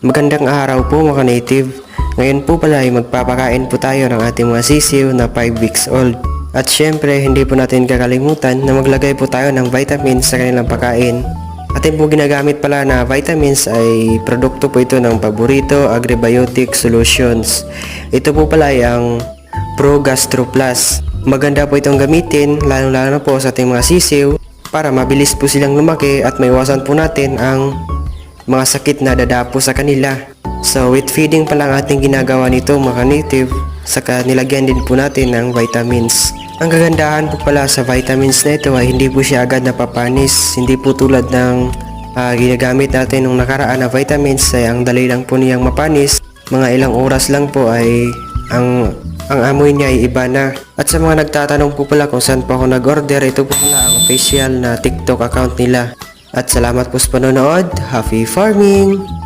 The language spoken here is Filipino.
Magandang araw po mga native. Ngayon po pala ay magpapakain po tayo ng ating mga sisiw na 5 weeks old. At syempre, hindi po natin kakalimutan na maglagay po tayo ng vitamins sa kanilang pagkain. Atin po ginagamit pala na vitamins ay produkto po ito ng Paborito Agribiotic Solutions. Ito po pala ay ang Pro Gastro Plus. Maganda po itong gamitin, lalo-lalo na po sa ating mga sisiw para mabilis po silang lumaki at maiwasan po natin ang mga sakit na dadapo sa kanila. So with feeding pa lang ating ginagawa nito mga native, saka nilagyan din po natin ng vitamins. Ang kagandahan po pala sa vitamins na ito ay hindi po siya agad napapanis, hindi po tulad ng ah, ginagamit natin nung nakaraan na vitamins ay ang dali lang po niyang mapanis. Mga ilang oras lang po ay ang ang amoy niya ay iba na. At sa mga nagtatanong po pala kung saan po ako nag-order, ito po pala ang official na TikTok account nila. At salamat po sa panonood. Happy farming!